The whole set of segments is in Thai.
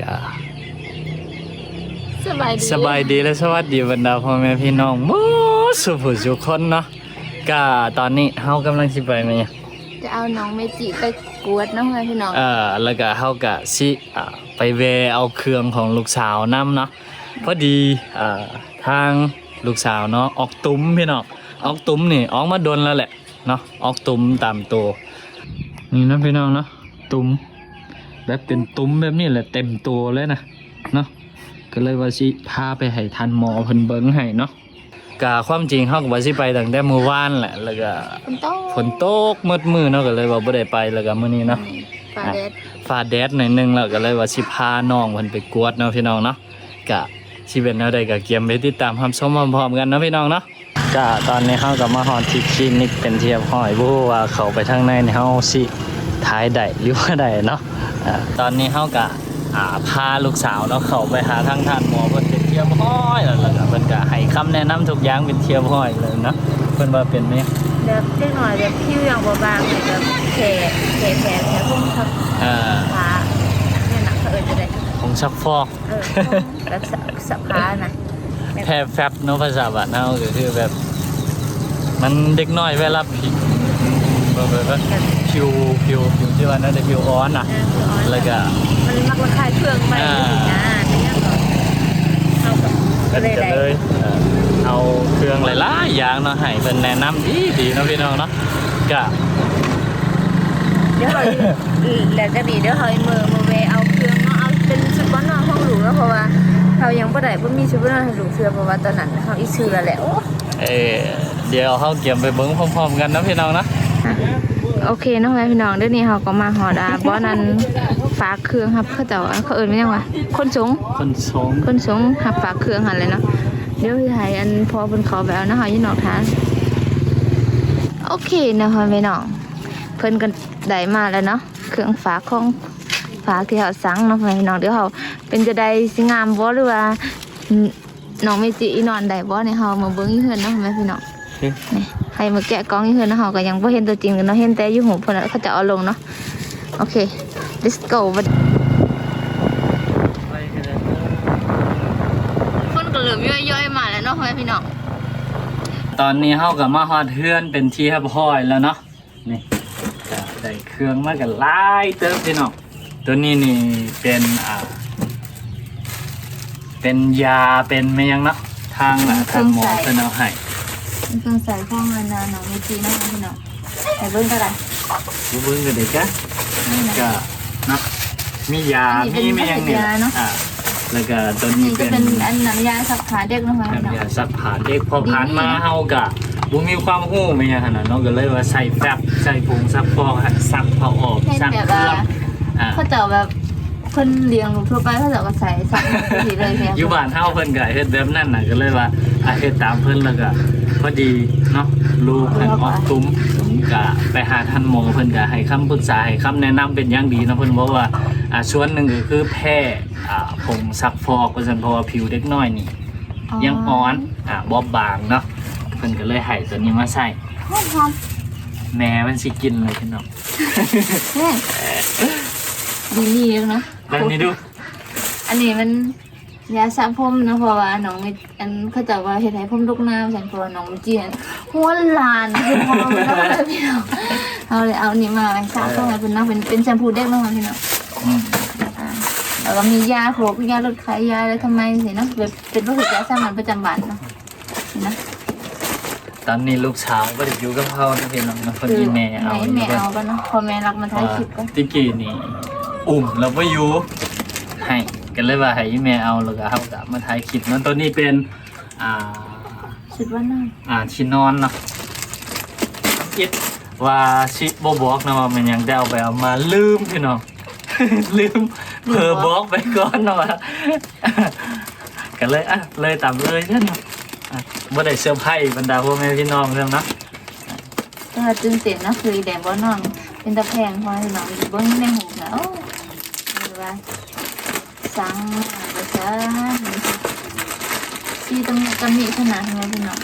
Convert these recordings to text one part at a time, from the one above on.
ก็สบายดีสบายดีและสวัสดีบรรดาพ่อแม่พี่น้องหมดสุผู้ทุกคนเนาะก็ตอนนี้เฮากำลังสิไปไหมเนี่ยจะเอาน้องเมจิไปกวดน้องเลยพี่น้องเอ่อแล้วก็เฮาก็สิอ่าไปแวะเอาเครื่องของลูกสาวนํเนาะพอดีอ่าทางลูกสาวเนาะออกตุ้มพี่น้องออกตุ้มนี่ออกมาดนแล้วแหละเนาะออกตุ้มตามตัวนี่นะพี่น้องเนาะตุ้ม แบบเป็นตุ้มแบบนี้แหละเต็มตัวเลยนะเนาะก็เลยว่าสิพาไปให้ทันหมอเพิ่นเบิ่งให้เนาะกะความจริงเฮาก็ว่าสิไปตั้งแต่เมื่อวานแหละแล้วก็ฝนตกฝนตกมืดมือเนาะก็เลยว่าบ่ได้ไปแล้วก็มื้อนี้เนาะฟ้าแดดฟ้าแดดหน่อยหนึงแล้วก็เลยว่าสิพาน้องเพิ่นไปกวดเนาะพี่น้องเนาะกะสิเป็นแนวใดก็เกียมไปติดตามรับชมพร้อมๆกันเนาะพี่น้องเนาะกะตอนนี้เฮาก็มาฮอดที่คลินิกเป็นที่เรียบร้อยบ่รู้ว่าเข้าไปทางในนี่เฮาสิถ่ายได้หรือว่าได้เนาะอ่า ตอนนี้เฮาก็อ่าพาลูกสาวเนาะเข้าไปหาทางท่านหมอเพิ่นเป็นที่เรียบร้อยแล้วแล้วก็เพิ่นก็ให้คำแนะนำทุกอย่างเป็นที่เรียบร้อยเลยเนาะเพิ่นว่าเป็นไหมแบบเล็กหน่อยแบบผิวอย่างบางๆเลยแบบแผลแผลแผลแผลพุ่งทับอ่าขาเนี่ยนะเขาเอิญจะได้ผงซักฟอกเออพุ่งแบบสะสะพานะแพร่แฟบเนาะภาษาบ้านเฮาก็คือแบบ มันเด็กน้อยเวลาผิด แบบแบบว่าผิวผิวผิวที่ว่าน่าจะผิวอ่อนอะเออคืออ่อนแล้วก็มันมักระคายเครื่องไปอ่านะเนี่ยก็เอากับก็เลยจะได้เลยเอ่อเอาเครื่องหลายๆอย่างเนาะให้เพิ่นแนะนำดีดีๆเนาะพี่น้องเนาะก็เดี๋ยวเขาแล้วก็ดีเดี๋ยวเขามือมือเวเอาเครื่องเนาะเอาเป็นชุดบ้านนอกห้องหลูแล้วเพราะว่าเขายังบ่ได้บ่มีชุดบ้านนอกให้หลูเสื้อเพราะว่าตอนนั้นเขาอีเสื้อแหละโอ้เออเดี๋ยวเฮาเก็บไปเบิ่งพร้อมๆกันเนาะพี่น้องเนาะ โอเคน้องแม่พี่น้องเดี๋ยวนี้เขาก็มาหอดาบอนั้นฝากเครื่องครับเขาเจ้าเขาเอิ้นว่าหยังวะคนสงคนสงคนสงหับฝากเครื่องหันเลยเนาะเดี๋ยวให้อันพอเพิ่นเขาไปเอานะเฮาอยู่นอกทางโอเคนะคะพี่น้องเพิ่นก็ได้มาแล้วเนาะเครื่องฝากของฝากที่เขาสั่งเนาะพี่น้องเดี๋ยวเขาเป็นจะได้สิงามบ่หรือว่าน้องเมจิอีนอนได้บ่เนี่ยเฮามาเบิ่งอยู่เฮือนเนาะแม่พี่น้องนี่ ให้มาแกะกล้องนี่คือนะเฮาก็ยังบ่เห็นตัวจริงเลยเนาะเห็นแต่อยู่หูเพิ่นน่ะเขาจะเอาลงเนาะโอเค let's go คนก็เริ่มย่อยๆมาแล้วเนาะพ่อแม่พี่น้องตอนนี้เฮาก็มาฮอดเฮือนเป็นที่เรียบร้อยแล้วเนาะนี่ได้เครื่องมากันหลายเติมพี่น้องตัวนี้นี่เป็นอ่าเป็นยาเป็นไม่ยังเนาะทางทางหมอเพิ่นเอาให้ มีเครื่องใส่ข้องเลยนะน้องมีจีเนาะพ่อพี่น้องไปเบิ่งกันเลยบ่เบิ่งกันได้กะนี่นะ ก็เนาะมียา อันนี้มีเป็นไม่ยังนี่ยาเนาะอ่าแล้วก็ตัวอันนี้นี้ก็เป็นเป็นอันน้ำยาซักผ้าเด็กเนาะพ่อพี่น้อง น้ำยาซักผ้าเด็กพอผ่านมาดีๆ เฮาก็บ่มีความรู้ไม่ยังขนาดเนาะก็เลยว่าใส่แฟบใส่ผงซักฟอกซักผ้าออกเห็นซักแบบเครื่ว่าองอ่า เขาเจ้าแบบ เพิ่นเลี้ยงลูกทั่วไปเขาเจ้าก็ใส่ซักทีเลยแท้อยู่บ้านเฮาเพิ่นก็เฮ็ดแบบนั้นน่ะก็เลยว่าอะเฮ็ดตามเพิ่นแล้วก็พอดีเนาะลูกเพิ่นออกตุ้มผมก็ไปหาท่านหมอเพิ่นก็ให้คำปรึกษาให้คำแนะนำเป็นอย่างดีเนาะเพิ่นบอกว่าอ่าส่วนหนึ่งก็คือแพ้อ่าผงซักฟอกว่าซั่นเพราะว่าผิวเด็กน้อยนี่ ยังอ่อนอ่าบอบบางเนาะเพิ่นก็เลยให้ตัวนี้มาใส่หอมหอมแม่มันสิกินเลยพี่น้อง แม่ดีนี่เองเนาะ แบบนี้ดูอันนี้มันยาสระผมเนาะเพราะว่าน้องไม่อันเขาจะว่าเฮ็ดให้ผมลุกน้ำฉันเพราะว่าน้องเจียนหัวลานคือพอมันแล้วเลยพี่น้องเอาเลยเอานี่มาไว้สระผมให้เพิ่นเนาะเป็นเป็นแชมพูเด็กเนาะพี่น้องอืมอ่าแล้วก็มียาโครกยาลดไขยาอะไรทำไมสิเนาะเป็นเป็นรู้สึกยาสามัญประจำวันเนาะนี่นะตอนนี้ลูกสาวก็ได้อยู่กับเฮานะพี่น้องนะเพิ่นอีแม่เอาให้แม่เอากันเนาะพอแม่รักมาถ่ายคลิปกันติกี้นี่ อุ่มแล้วบ่อยู่ให้กันเลยว่าให้อีแม่เอาแล้วก็เฮาก็มาถ่ายคลิปเนาะตัวนี้เป็นอ่าชุดว่าน่าอ่าที่นอนเนาะคิดว่าชิบ่บอกนะว่ามันยังได้เอาไปเอามาลืมพี่น้อง ลืมเผลอบอกไปก่อนเนาะว่าก็เลยอะเลยตามเลยเช่นเนาะอะบ่ได้เซอร์ไพรส์บรรดาพ่อแม่พี่น้องเรื่องเนาะถ้าตื่นเต้นนะคือแดงบ่นอน เป็นตะแพงพอพี่น้องอยู่เบิ่งในหูแล้วหรือ ว่าสั่งมาก็ซะที่ตำหนิตำหนิขนาดนี้พี่น้อง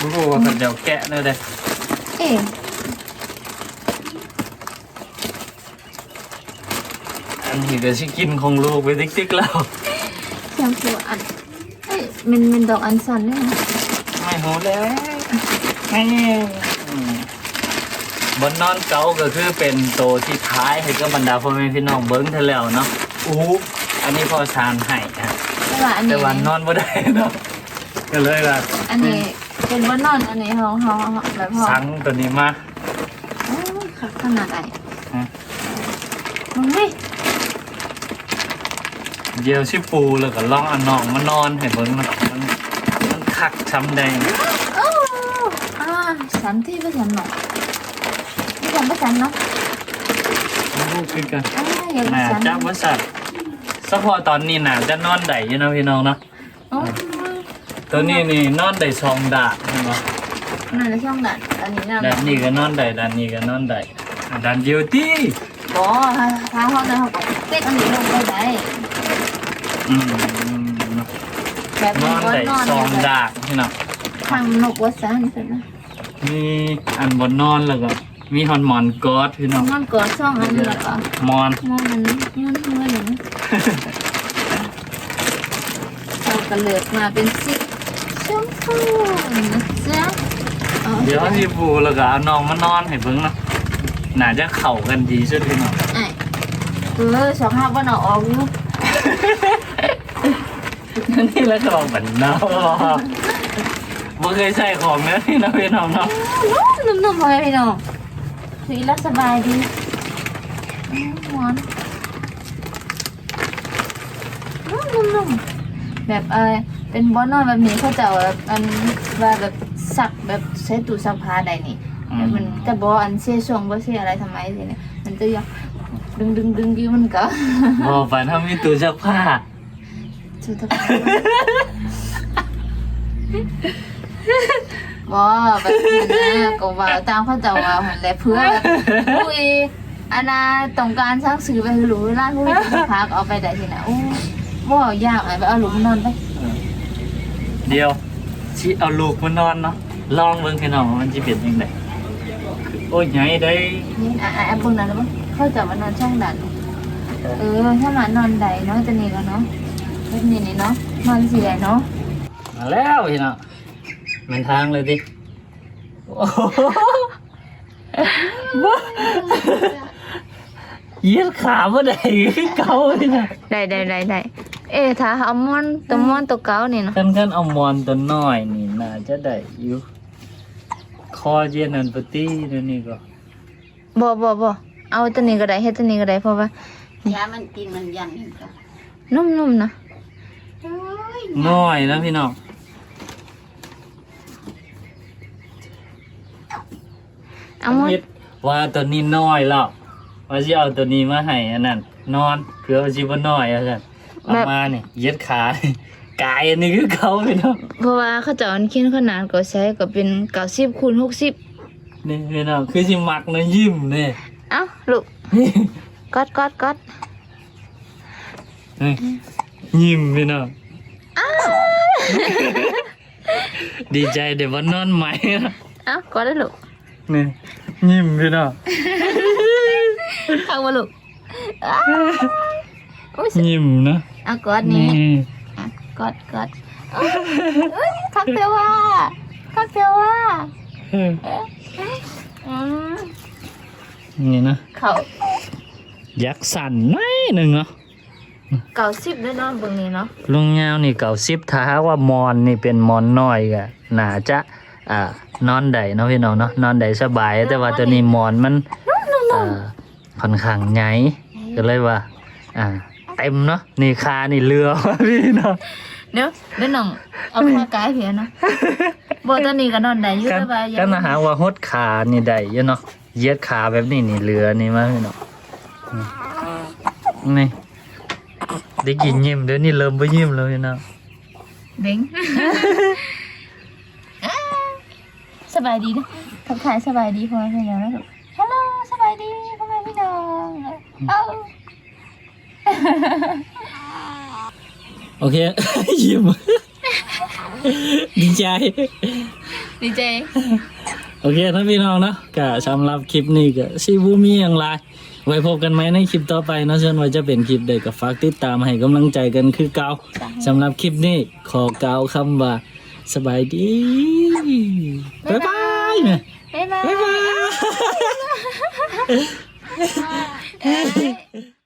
บ่ฮู้ว่าเพิ่นจะเอาแกะเด้อเด้อเอ๊ะอันนี้ก็สิกินของลูกไปติ๊กๆแล้วแชมพูอันเอ้ยมันมันดอกอันสันเนี่ยนะไม่หูแล้วไม่อืม บนนอนเก่าก็คือเป็นโตวที่ท้ายให้กับบรรดาพ่อแม่พี่น้องเบิ้งเท่าแล้วเนาะอู้อันนี้พอสานให้อะแต่ว่าอันแต่นี้วันนอนบ่ได้เนาะก็เลยว่าอันนี้เป็นว่านอนอันนี้เขาเขาเขาแบบพอสั่งตัวนี้มา โอ้ยคักขนาดไหนฮะ มึงนี่เดียวชิปูแล้วก็ลองเอันน้องมานอนให้เบิ่งเนาะมันมันคักช้ำแดงโอ้อ่าสันที่ประสันหนอ ไม่สันประสันเนาะลูกคือกันอ่าอย่าประน่าสันจะบ่สัตว์เฉพาะตอนนี้น่าจะนอนได้อยู่เนาะพี่น้องเนาะโอ้ยตัวนี้นี่นอนได้สองดาบเห็นบ่นั่นในช่องดันอันนี้นะด้านนี้ก็นอนได้ด้านนี้ก็นอนได้อะด้านเดียวที่บอถ้าถ้าห้องนั้นเขาก็เต็กอันนี้ลงไปได้อืมแบบนอนได้นอนสองดาบพี่น้อง ทางนกวัดสันเสร็จนะมีอันบนนอนแล้วก็ มีฮอนมอนกอดพี่น้องนอนกอดช่องอันนี้แล้วก็มอนมองมันมันเมื่อยอย่างนี้เรากระเลิดมาเป็นสีชมพูนะจ๊ะอาเดี๋ยวพี่ปูแล้วก็เอาน้องมานอนให้เบิ่งเนาะน่าจะเข้ากันดีสุดพี่น้องไอ้เออสองห้าวันเอาออกอยู่นี่แล้วก็บอกเหมือนเนาะบ่เคยใส่ของเนื้อพี่น้องพี่น้องเนาะนุ่มๆพอพี่น้อง ถือแล้วสบายดีอืมหวานอืมนุ่มๆแบบเออเป็นบอนนอนแบบนี้เขาจะเอาแบบอันว่าแบบซักแบบใช้ตู้ซักผ้าได้นี่แบบมันจะบออันเสียช่วงบ่เสียอะไรทำไมสิเนี่ยมันจะยังดึงดึงดึงอยู่มันก็บ่ฝันถ้ามีตู้ซักผ้าสุดท้าย บ่แบบนั้นนะก็ว่าตามเขาเจะว่าหันแหละเพื่อแบบอุ้ยอันน่ะต้องการสร้างสื่อไปให้รู้ร้านผู้ที่พักเอาไปได้ที่ไหนโอ้บ่ยากไอ้ไปเอาหลุมนอนไปเดี๋ยวสิเอาลูกมานอนเนาะลองเบิ่งพี่น้องว่ามันสิเป็นจังไดโอ้ยใหญ่ได้นี่อะอะพวกนั้นแล้วมั้งเขาจะมานอนช่องดันเออถ้ามานอนใดเนาะจะนี่แล้วเนาะแบบนี้นี่เนาะนอนสิได้เนาะมาแล้วพี่น้อง มันทางเลยดิโอ้โหบ่เหยียดขาบ่ได้คือเก่าพี่น้องได้ได้ได้ได้เอ๊ะถ้าเอามอนตัวมอนตัวเก่านี่เนาะคันคันเอามอนตัวน้อยนี่น่าจะได้อยู่คอเย็นนันปตี้นั่นนี่ก็บ่บ่บ่เอาตัวนี้ก็ได้เฮ็ดตัวนี้ก็ได้เพราะว่ายามันกินมันยันนี่ก็นุ่มๆนะโอ้ยน้อยนะพี่น้อง เอามอนคิดว่าตัวนี้น้อยแล้วว่าสิเอาตัวนี้มาให้อันนั้นนอนเผื่อว่าสิบ่น้อยอะซั่นเอามานี่เหยียดขากายอันนี้คือเขาพี่น้องเพราะว่าเขาจะเอาอันเขียนขนาดก็ใช้ก็เป็น90คูณ60นี่พี่น้องคือสิมักนะยิ้มนี่เอ้าลูกกอดกอดกอดนี่ยิ้มพี่น้องดีใจเดี๋ยววันนอนใหม่นะเอ้ากอดได้ลูก นี่ยิ้มพี่น้องเข้าบ่ลูกอ้าวโอ้ยยิ้มนะเอากอดนี่นี่อะกอดกอดเอ้ยเอ้ยคักเตว่าคักเตว่าอืมนี่นะเขายักษ์สั่นหน่อยหนึ่งเนาะเก่าสิบด้วยเนาะเบิ่งนี้เนาะลุงเงานี่เก่าซิบถ้าหากว่ามอนนี่เป็นมอนน้อยก็น่าจะ อ่านอนได้เนาะพี่น้องเนาะนอนได้สบาย แต่ว่าตัวนี้มอนมันอ่าค่อนข้างใหญ่ก็เลยว่า อ่า เต็มเนาะนี่คานี่เรือพี่เนาะเดี๋ยวเดี๋ยวน้องเอาผ้ากายเพียเนาะบ่ตัวนี้ก็นอนได้อยู่กันแต่ว่ากันนะหาว่าหดขานี่ได้อยู่เนาะเหยียดขาแบบนี้นี่เรือนี่มาพี่น้องนี่ได้กินยิ้มเดี๋ยวนี้เริ่มบ่ยิ้มแล้วพี่น้องเด้ง สบายดีนะทักทายสบายดีพ่อแม่พี่น้องนะฮัลโหลสบายดีพ่อแม่พี่น้องเอ้าโอเค ยิ้มดีใจ ดีใจ โอเคท่านพี่น้องนะก็สำหรับคลิปนี้ก็ซีบูมีอย่างไรไว้พบกันไหมในคลิปต่อไปนะเชิญว่าจะเป็นคลิปใดก็ฝากติดตามให้กำลังใจกันคือเก่าสำหรับคลิปนี้ขอกาวคำว่าสบายดี บ๊ายบายบ๊ายบายบ๊ายบาย